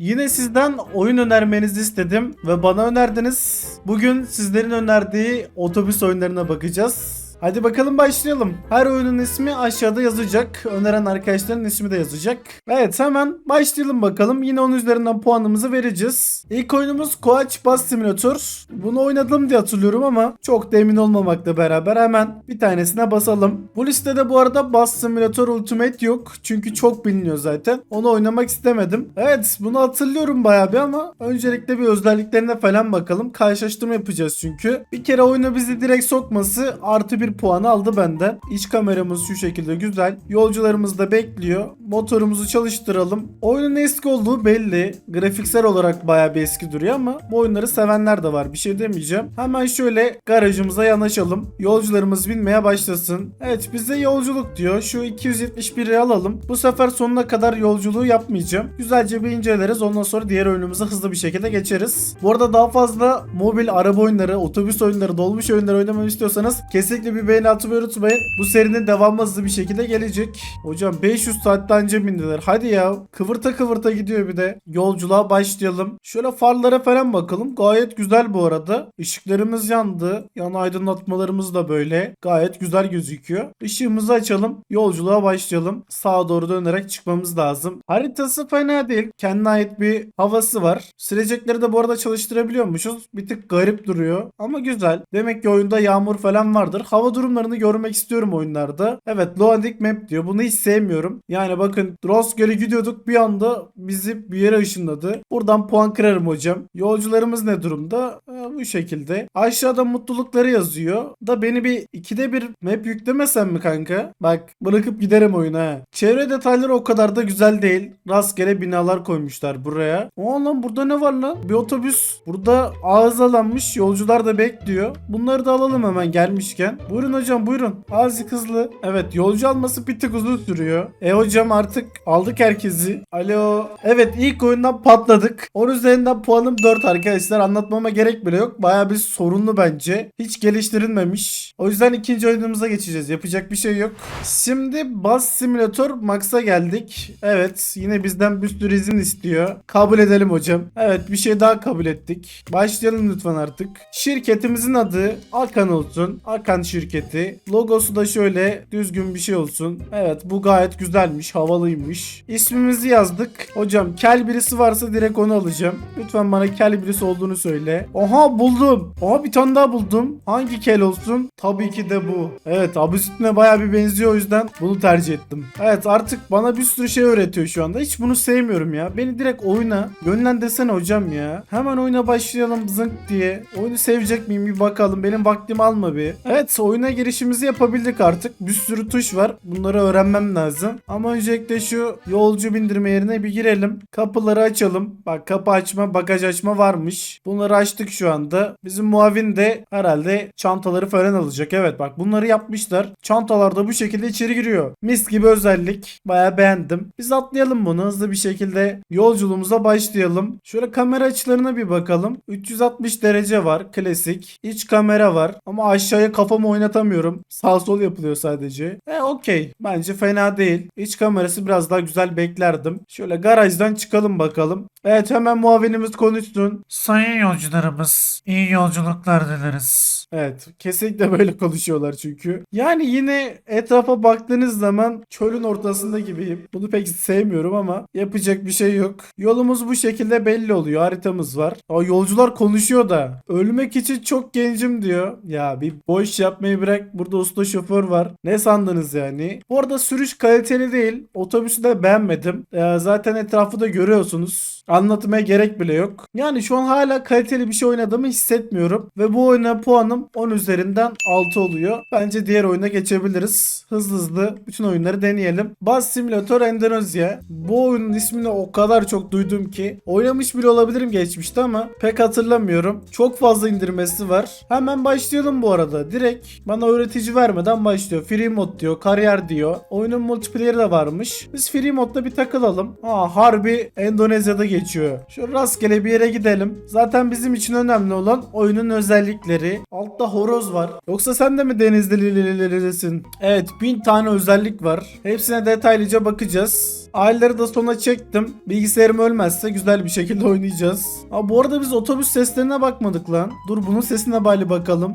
Yine sizden oyun önermenizi istedim ve bana önerdiniz. Bugün sizlerin önerdiği otobüs oyunlarına bakacağız. Hadi bakalım başlayalım. Her oyunun ismi aşağıda yazacak. Öneren arkadaşların ismi de yazacak. Evet hemen başlayalım bakalım. Yine onun üzerinden puanımızı vereceğiz. İlk oyunumuz Koaç Bus Simulator. Bunu oynadım diye hatırlıyorum ama çok da emin olmamakla beraber hemen bir tanesine basalım. Bu listede bu arada Bus Simulator Ultimate yok. Çünkü çok biliniyor zaten. Onu oynamak istemedim. Evet bunu hatırlıyorum bayağı bir ama öncelikle bir özelliklerine falan bakalım. Karşılaştırma yapacağız çünkü. Bir kere oyuna bizi direkt sokması artı bir puan aldı benden. İç kameramız şu şekilde güzel. Yolcularımız da bekliyor. Motorumuzu çalıştıralım. Oyunun eski olduğu belli. Grafiksel olarak bayağı bir eski duruyor ama bu oyunları sevenler de var. Bir şey demeyeceğim. Hemen şöyle garajımıza yanaşalım. Yolcularımız binmeye başlasın. Evet bize yolculuk diyor. Şu 271'i alalım. Bu sefer sonuna kadar yolculuğu yapmayacağım. Güzelce bir inceleriz. Ondan sonra diğer oyunumuza hızlı bir şekilde geçeriz. Bu arada daha fazla mobil araba oyunları, otobüs oyunları, dolmuş oyunları oynamamı istiyorsanız kesinlikle bir beğeni atmayı unutmayın. Bu serinin devamı hızlı bir şekilde gelecek. Hocam 500 saatte anca bindiler. Hadi ya. Kıvırta kıvırta gidiyor bir de. Yolculuğa başlayalım. Şöyle farlara falan bakalım. Gayet güzel bu arada. Işıklarımız yandı. Yan aydınlatmalarımız da böyle. Gayet güzel gözüküyor. Işığımızı açalım. Yolculuğa başlayalım. Sağa doğru dönerek çıkmamız lazım. Haritası fena değil. Kendine ait bir havası var. Silecekleri de bu arada çalıştırabiliyormuşuz. Bir tık garip duruyor. Ama güzel. Demek ki oyunda yağmur falan vardır. Hava durumlarını görmek istiyorum oyunlarda. Evet loading map diyor. Bunu hiç sevmiyorum. Yani bakın rastgele gidiyorduk bir anda bizi bir yere ışınladı. Buradan puan kırarım hocam. Yolcularımız ne durumda? Ee, bu şekilde. Aşağıda mutlulukları yazıyor. Da beni bir ikide bir map yüklemesen mi kanka? Bak bırakıp giderim oyuna. Çevre detayları o kadar da güzel değil. Rastgele binalar koymuşlar buraya. O lan burada ne var lan? Bir otobüs. Burada arızalanmış. Yolcular da bekliyor. Bunları da alalım hemen gelmişken. Buyurun hocam buyurun. Azıcık hızlı. Evet yolcu alması bir tık uzun sürüyor. E hocam artık aldık herkesi. Alo. Evet ilk oyundan patladık. 10 üzerinden puanım 4 arkadaşlar. Anlatmama gerek bile yok. Baya bir sorunlu bence. Hiç geliştirilmemiş. O yüzden ikinci oyunumuza geçeceğiz. Yapacak bir şey yok. Şimdi Bus Simulator Max'a geldik. Evet yine bizden bir sürü izin istiyor. Kabul edelim hocam. Evet bir şey daha kabul ettik. Başlayalım lütfen artık. Şirketimizin adı Akan olsun. Akan şirketi. Logosu da şöyle düzgün bir şey olsun. Evet bu gayet güzelmiş. Havalıymış. İsmimizi yazdık. Hocam kel birisi varsa direkt onu alacağım. Lütfen bana kel birisi olduğunu söyle. Oha buldum. Oha bir tane daha buldum. Hangi kel olsun? Tabii ki de bu. Evet abisitine baya bir benziyor o yüzden bunu tercih ettim. Evet artık bana bir sürü şey öğretiyor şu anda. Hiç bunu sevmiyorum ya. Beni direkt oyuna yönlendirsene hocam ya. Hemen oyuna başlayalım zınk diye. Oyunu sevecek miyim bir bakalım. Benim vaktimi alma bir. Evet oyuna girişimizi yapabildik artık. Bir sürü tuş var. Bunları öğrenmem lazım. Ama öncelikle şu yolcu bindirme yerine bir girelim. Kapıları açalım. Bak kapı açma, bagaj açma varmış. Bunları açtık şu anda. Bizim muavin de herhalde çantaları falan alacak. Evet bak bunları yapmışlar. Çantalar da bu şekilde içeri giriyor. Mis gibi özellik. Baya beğendim. Biz atlayalım bunu hızlı bir şekilde yolculuğumuza başlayalım. Şöyle kamera açılarına bir bakalım. 360 derece var. Klasik. İç kamera var. Ama aşağıya kafamı oynatamıyorum. Sağ sol yapılıyor sadece. E okey. Bence fena değil. İç kamerası biraz daha güzel beklerdim. Şöyle garajdan çıkalım bakalım. Evet hemen muavinimiz konuşsun. Sayın yolcularımız, iyi yolculuklar dileriz. Evet kesinlikle böyle konuşuyorlar çünkü. Yani yine etrafa baktığınız zaman çölün ortasında gibiyim. Bunu pek sevmiyorum ama yapacak bir şey yok. Yolumuz bu şekilde belli oluyor. Haritamız var. Aa, yolcular konuşuyor da. Ölmek için çok gencim diyor. Ya bir boş yapmayı bırak. Burada usta şoför var. Ne sandınız yani? Bu arada sürüş kaliteli değil. Otobüsü de beğenmedim. Ee, zaten etrafı da görüyorsunuz. Anlatmaya gerek bile yok. Yani şu an hala kaliteli bir şey oynadığımı hissetmiyorum. Ve bu oyuna puanım 10 üzerinden 6 oluyor. Bence diğer oyuna geçebiliriz. Hızlı hızlı bütün oyunları deneyelim. Bus Simulator Endonezya. Bu oyunun ismini o kadar çok duydum ki. Oynamış bile olabilirim geçmişte ama pek hatırlamıyorum. Çok fazla indirmesi var. Hemen başlayalım bu arada. Direkt bana öğretici vermeden başlıyor. Free mod diyor, kariyer diyor. Oyunun multiplayer'i de varmış. Biz free modda bir takılalım. Aa harbi Endonezya'da geçiyor. Şu rastgele bir yere gidelim. Zaten bizim için önemli olan oyunun özellikleri. Altta horoz var. Yoksa sen de mi denizlilisin? Evet bin tane özellik var. Hepsine detaylıca bakacağız. Aileleri de sona çektim. Bilgisayarım ölmezse güzel bir şekilde oynayacağız. Aa, bu arada biz otobüs seslerine bakmadık lan. Dur bunun sesine bari bakalım.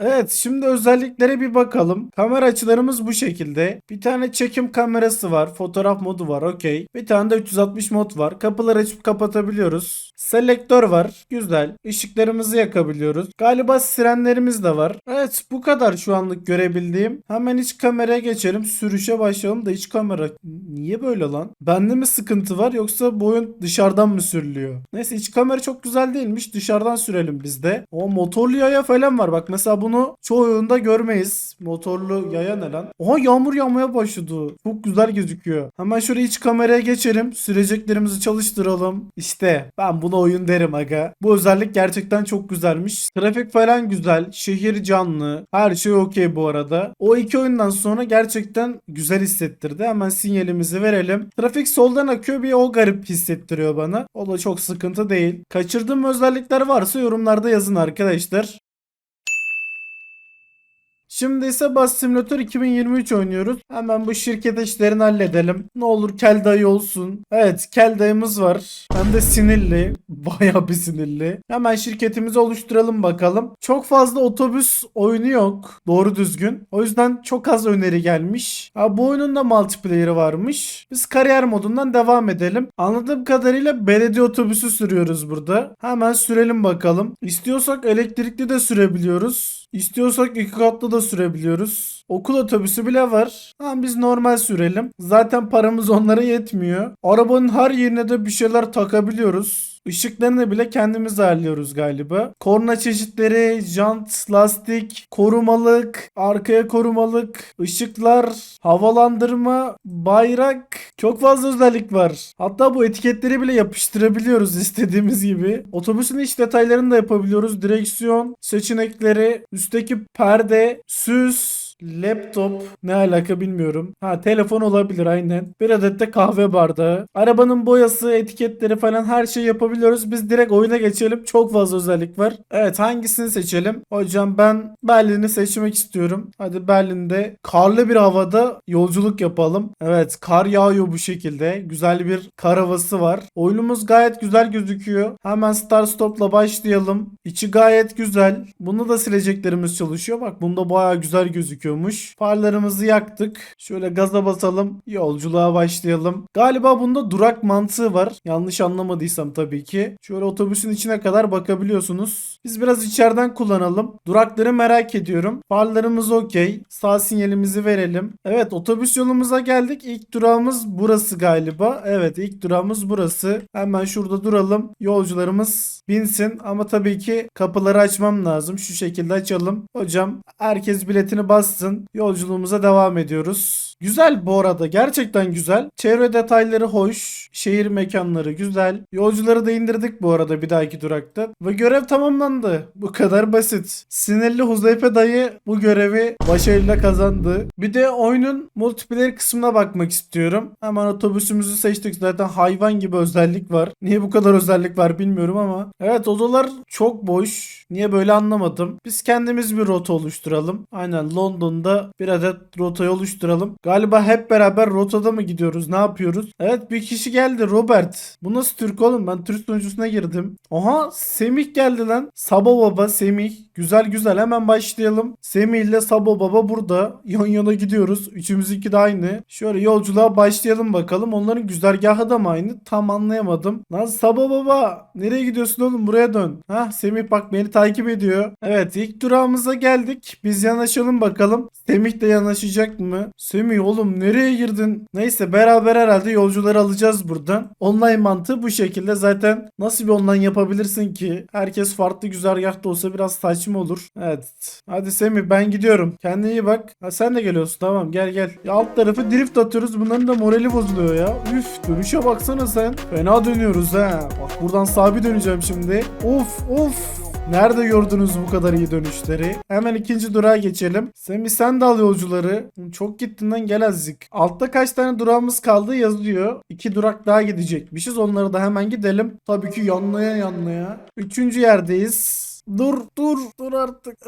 Evet şimdi özelliklere bir bakalım. Kamera açılarımız bu şekilde. Bir tane çekim kamerası var. Fotoğraf modu var okey. Bir tane de 360 mod var. Kapıları açıp kapatabiliyoruz. Selektör var. Güzel. Işıklarımızı yakabiliyoruz. Galiba sirenlerimiz de var. Evet bu kadar şu anlık görebildiğim. Hemen iç kameraya geçelim. Sürüşe başlayalım da iç kamera. Niye böyle lan? Bende mi sıkıntı var yoksa bu oyun dışarıdan mı sürülüyor? Neyse iç kamera çok güzel değilmiş. Dışarıdan sürelim biz de. O motorlu yaya falan var. Bak mesela bunu çoğu oyunda görmeyiz. Motorlu yaya ne lan? Oha yağmur yağmaya başladı. Çok güzel gözüküyor. Hemen şöyle iç kameraya geçelim. Süreceklerimizi çalıştıralım. İşte ben buna oyun derim aga. Bu özellik gerçekten çok güzelmiş. Trafik falan güzel. Şehir canlı. Her şey okey bu arada. O iki oyundan sonra gerçekten güzel hissettirdi. Hemen sinyalimizi verelim. Trafik soldan akıyor bir o garip hissettiriyor bana. O da çok sıkıntı değil. Kaçırdığım özellikler varsa yorumlarda yazın arkadaşlar. Şimdi ise Bus Simulator 2023 oynuyoruz. Hemen bu şirket işlerini halledelim. Ne olur kel dayı olsun. Evet kel dayımız var. Hem de sinirli. Bayağı bir sinirli. Hemen şirketimizi oluşturalım bakalım. Çok fazla otobüs oyunu yok. Doğru düzgün. O yüzden çok az öneri gelmiş. Ha, bu oyunun da multiplayer'ı varmış. Biz kariyer modundan devam edelim. Anladığım kadarıyla belediye otobüsü sürüyoruz burada. Hemen sürelim bakalım. İstiyorsak elektrikli de sürebiliyoruz. İstiyorsak iki katlı da sürebiliyoruz. Okul otobüsü bile var. Ama biz normal sürelim. Zaten paramız onlara yetmiyor. Arabanın her yerine de bir şeyler takabiliyoruz. Işıklarını bile kendimiz ayarlıyoruz galiba. Korna çeşitleri, jant, lastik, korumalık, arkaya korumalık, ışıklar, havalandırma, bayrak. Çok fazla özellik var. Hatta bu etiketleri bile yapıştırabiliyoruz istediğimiz gibi. Otobüsün iç detaylarını da yapabiliyoruz. Direksiyon, seçenekleri, üstteki perde, süs, Laptop ne alaka bilmiyorum. Ha telefon olabilir aynen. Bir adet de kahve bardağı. Arabanın boyası, etiketleri falan her şeyi yapabiliyoruz. Biz direkt oyuna geçelim. Çok fazla özellik var. Evet hangisini seçelim? Hocam ben Berlin'i seçmek istiyorum. Hadi Berlin'de karlı bir havada yolculuk yapalım. Evet kar yağıyor bu şekilde. Güzel bir kar havası var. Oyunumuz gayet güzel gözüküyor. Hemen start stop'la başlayalım. İçi gayet güzel. Bunda da sileceklerimiz çalışıyor. Bak bunda baya güzel gözüküyormuş. Farlarımızı yaktık. Şöyle gaza basalım. Yolculuğa başlayalım. Galiba bunda durak mantığı var. Yanlış anlamadıysam tabii ki. Şöyle otobüsün içine kadar bakabiliyorsunuz. Biz biraz içeriden kullanalım. Durakları merak ediyorum. Farlarımız okey. Sağ sinyalimizi verelim. Evet otobüs yolumuza geldik. İlk durağımız burası galiba. Evet ilk durağımız burası. Hemen şurada duralım. Yolcularımız binsin. Ama tabii ki kapıları açmam lazım. Şu şekilde açalım. Hocam herkes biletini bassın. Yolculuğumuza devam ediyoruz. Güzel bu arada. Gerçekten güzel. Çevre detayları hoş. Şehir mekanları güzel. Yolcuları da indirdik bu arada bir dahaki durakta. Ve görev tamamlandı. Bu kadar basit. Sinirli Huzeyfe dayı bu görevi başarıyla kazandı. Bir de oyunun multiplayer kısmına bakmak istiyorum. Hemen otobüsümüzü seçtik. Zaten hayvan gibi özellik var. Niye bu kadar özellik var bilmiyorum ama. Evet odalar çok boş. Niye böyle anlamadım. Biz kendimiz bir rota oluşturalım. Aynen London'da bir adet rotayı oluşturalım. Galiba hep beraber rotada mı gidiyoruz? Ne yapıyoruz? Evet bir kişi geldi Robert. Bu nasıl Türk oğlum? Ben Türk sunucusuna girdim. Aha Semih geldi lan. Sabo Baba Semih. Güzel güzel hemen başlayalım. Semih ile Sabo Baba burada. Yan yana gidiyoruz. Üçümüzünki de aynı. Şöyle yolculuğa başlayalım bakalım. Onların güzergahı da mı aynı? Tam anlayamadım. Lan Sabo Baba nereye gidiyorsun oğlum? Buraya dön. Hah Semih bak beni takip ediyor. Evet ilk durağımıza geldik. Biz yanaşalım bakalım. Semih de yanaşacak mı? Semih oğlum nereye girdin? Neyse beraber herhalde yolcuları alacağız buradan. Online mantığı bu şekilde. Zaten nasıl bir online yapabilirsin ki? Herkes farklı güzergahta olsa biraz saçma olur. Evet. Hadi Semih ben gidiyorum. Kendine iyi bak. Ha, sen de geliyorsun tamam gel gel. Ya alt tarafı drift atıyoruz. Bunların da morali bozuluyor ya. Üf dönüşe baksana sen. Fena dönüyoruz ha. Bak buradan sabi döneceğim şimdi. Of of. Nerede gördünüz bu kadar iyi dönüşleri? Hemen ikinci durağa geçelim. Semih sen de al yolcuları. Çok gittin lan gel azıcık. Altta kaç tane durağımız kaldı yazıyor. İki durak daha gidecekmişiz. Onları da hemen gidelim. Tabii ki yanlaya yanlaya. Üçüncü yerdeyiz. Dur dur dur artık.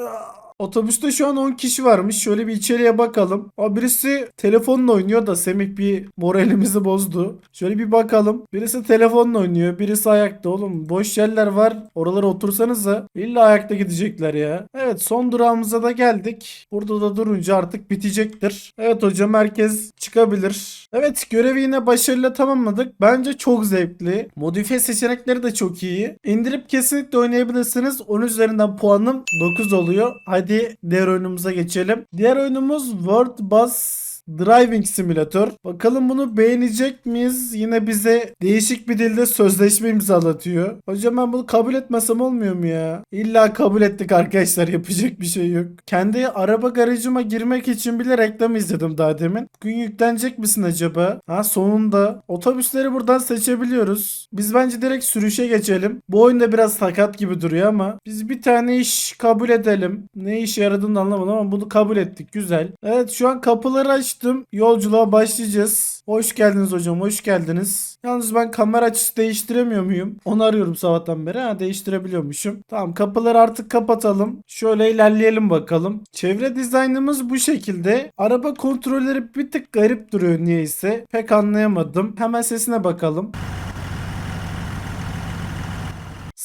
Otobüste şu an 10 kişi varmış. Şöyle bir içeriye bakalım. O birisi telefonla oynuyor da Semih bir moralimizi bozdu. Şöyle bir bakalım. Birisi telefonla oynuyor. Birisi ayakta oğlum. Boş yerler var. Oralara otursanıza. İlla ayakta gidecekler ya. Evet son durağımıza da geldik. Burada da durunca artık bitecektir. Evet hocam herkes çıkabilir. Evet görevi yine başarıyla tamamladık. Bence çok zevkli. Modifiye seçenekleri de çok iyi. İndirip kesinlikle oynayabilirsiniz. 10 üzerinden puanım 9 oluyor. Hadi diğer oyunumuza geçelim. Diğer oyunumuz World Bus Driving Simulator. Bakalım bunu beğenecek miyiz? Yine bize değişik bir dilde sözleşme imzalatıyor. Hocam ben bunu kabul etmesem olmuyor mu ya? İlla kabul ettik arkadaşlar yapacak bir şey yok. Kendi araba garajıma girmek için bile reklam izledim daha demin. Bugün yüklenecek misin acaba? Ha sonunda. Otobüsleri buradan seçebiliyoruz. Biz bence direkt sürüşe geçelim. Bu oyunda biraz sakat gibi duruyor ama biz bir tane iş kabul edelim. Ne işe yaradığını anlamadım ama bunu kabul ettik. Güzel. Evet şu an kapıları açtım. Yolculuğa başlayacağız. Hoş geldiniz hocam. Hoş geldiniz. Yalnız ben kamera açısı değiştiremiyor muyum? Onu arıyorum sabahtan beri. Ha değiştirebiliyormuşum. Tamam kapıları artık kapatalım. Şöyle ilerleyelim bakalım. Çevre dizaynımız bu şekilde. Araba kontrolleri bir tık garip duruyor niyeyse. Pek anlayamadım. Hemen sesine bakalım.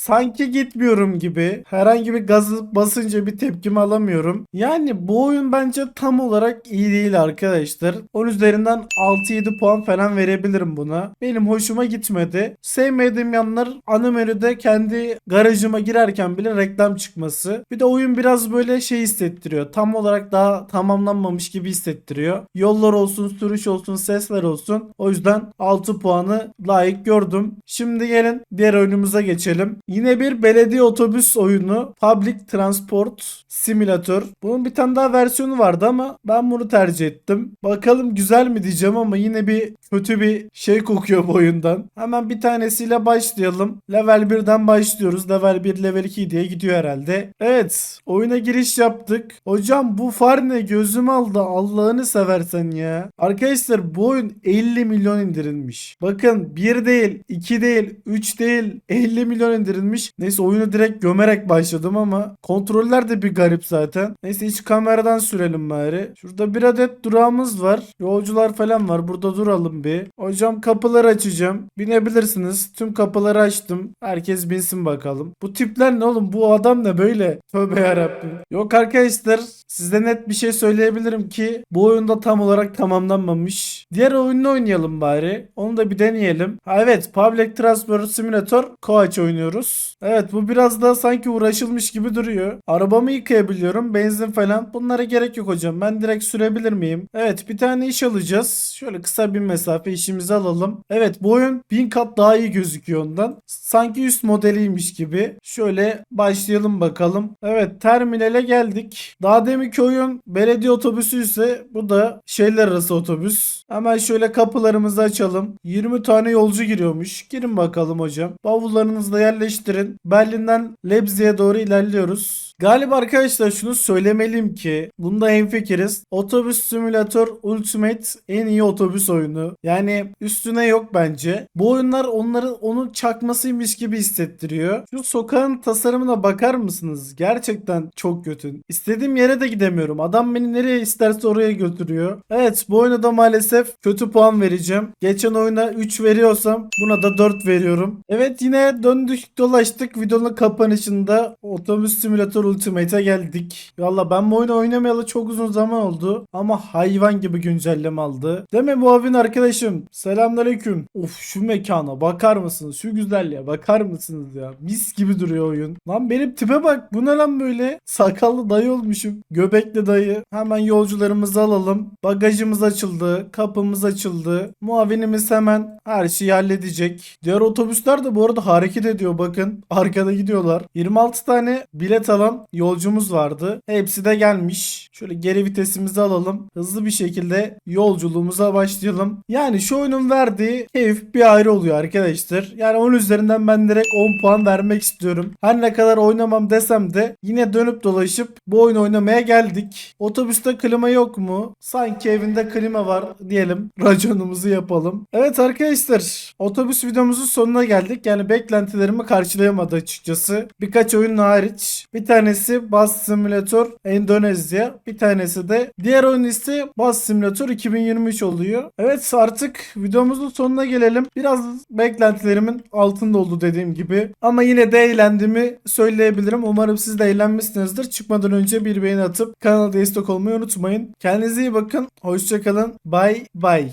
Sanki gitmiyorum gibi. Herhangi bir gazı basınca bir tepkimi alamıyorum. Yani bu oyun bence tam olarak iyi değil arkadaşlar. 10 üzerinden 6-7 puan falan verebilirim buna. Benim hoşuma gitmedi. Sevmediğim yanlar ana menüde kendi garajıma girerken bile reklam çıkması. Bir de oyun biraz böyle şey hissettiriyor. Tam olarak daha tamamlanmamış gibi hissettiriyor. Yollar olsun, sürüş olsun, sesler olsun. O yüzden 6 puanı layık gördüm. Şimdi gelin diğer oyunumuza geçelim. Yine bir belediye otobüs oyunu. Public Transport Simulator. Bunun bir tane daha versiyonu vardı ama ben bunu tercih ettim. Bakalım güzel mi diyeceğim ama yine bir kötü bir şey kokuyor bu oyundan. Hemen bir tanesiyle başlayalım. Level 1'den başlıyoruz. Level 1, level 2 diye gidiyor herhalde. Evet. Oyuna giriş yaptık. Hocam bu far ne? Gözüm aldı. Allah'ını seversen ya. Arkadaşlar bu oyun 50 milyon indirilmiş. Bakın 1 değil, 2 değil, 3 değil, 50 milyon indirilmiş. Neyse oyunu direkt gömerek başladım ama kontroller de bir garip zaten. Neyse hiç kameradan sürelim bari. Şurada bir adet durağımız var. Yolcular falan var. Burada duralım bir. Hocam kapıları açacağım. Binebilirsiniz. Tüm kapıları açtım. Herkes binsin bakalım. Bu tipler ne oğlum? Bu adam ne böyle? Tövbe yarabbim. Yok arkadaşlar size net bir şey söyleyebilirim ki bu oyunda tam olarak tamamlanmamış. Diğer oyununu oynayalım bari. Onu da bir deneyelim. Ha evet Public Transport Simulator Coach oynuyoruz. Evet bu biraz daha sanki uğraşılmış gibi duruyor. Arabamı yıkayabiliyorum. Benzin falan. Bunlara gerek yok hocam. Ben direkt sürebilir miyim? Evet bir tane iş alacağız. Şöyle kısa bir mesafe işimizi alalım. Evet bu oyun bin kat daha iyi gözüküyor ondan. Sanki üst modeliymiş gibi. Şöyle başlayalım bakalım. Evet terminale geldik. Daha deminki oyun belediye otobüsü ise bu da şehirler arası otobüs. Hemen şöyle kapılarımızı açalım. 20 tane yolcu giriyormuş. Girin bakalım hocam. Bavullarınızı da yerleştirin. Berlin'den Leipzig'e doğru ilerliyoruz. Galiba arkadaşlar şunu söylemeliyim ki bunda hemfikiriz. Otobüs Simulator Ultimate en iyi otobüs oyunu. Yani üstüne yok bence. Bu oyunlar onları onun çakmasıymış gibi hissettiriyor. Şu sokağın tasarımına bakar mısınız? Gerçekten çok kötü. İstediğim yere de gidemiyorum. Adam beni nereye isterse oraya götürüyor. Evet bu oyuna da maalesef kötü puan vereceğim. Geçen oyuna 3 veriyorsam buna da 4 veriyorum. Evet yine döndük dolaştık. Videonun kapanışında Otobüs Simulator Ultimate'e geldik. Valla ben bu oyunu oynamayalı çok uzun zaman oldu. Ama hayvan gibi güncelleme aldı. Mi muavin arkadaşım? Selamünaleyküm. Of şu mekana bakar mısınız? Şu güzelliğe bakar mısınız ya? Mis gibi duruyor oyun. Lan benim tipe bak. Bu ne lan böyle? Sakallı dayı olmuşum. Göbekli dayı. Hemen yolcularımızı alalım. Bagajımız açıldı. Kapımız açıldı. Muavinimiz hemen her şeyi halledecek. Diğer otobüsler de bu arada hareket ediyor bakın. Arkada gidiyorlar. 26 tane bilet alan yolcumuz vardı. Hepsi de gelmiş. Şöyle geri vitesimizi alalım. Hızlı bir şekilde yolculuğumuza başlayalım. Yani şu oyunun verdiği keyif bir ayrı oluyor arkadaşlar. Yani 10 üzerinden ben direkt 10 puan vermek istiyorum. Her ne kadar oynamam desem de yine dönüp dolaşıp bu oyunu oynamaya geldik. Otobüste klima yok mu? Sanki evinde klima var diyelim. Raconumuzu yapalım. Evet arkadaşlar otobüs videomuzun sonuna geldik. Yani beklentilerimi karşılayamadı açıkçası. Birkaç oyun hariç. Bir tanesi Bus Simulator Endonezya. Bir tanesi de diğer oyun ise Bus Simulator 2023 oluyor. Evet artık videomuzun sonuna gelelim. Biraz beklentilerimin altında oldu dediğim gibi. Ama yine de eğlendiğimi söyleyebilirim. Umarım siz de eğlenmişsinizdir. Çıkmadan önce bir beğeni atıp kanala destek olmayı unutmayın. Kendinize iyi bakın. Hoşçakalın. Bye bye.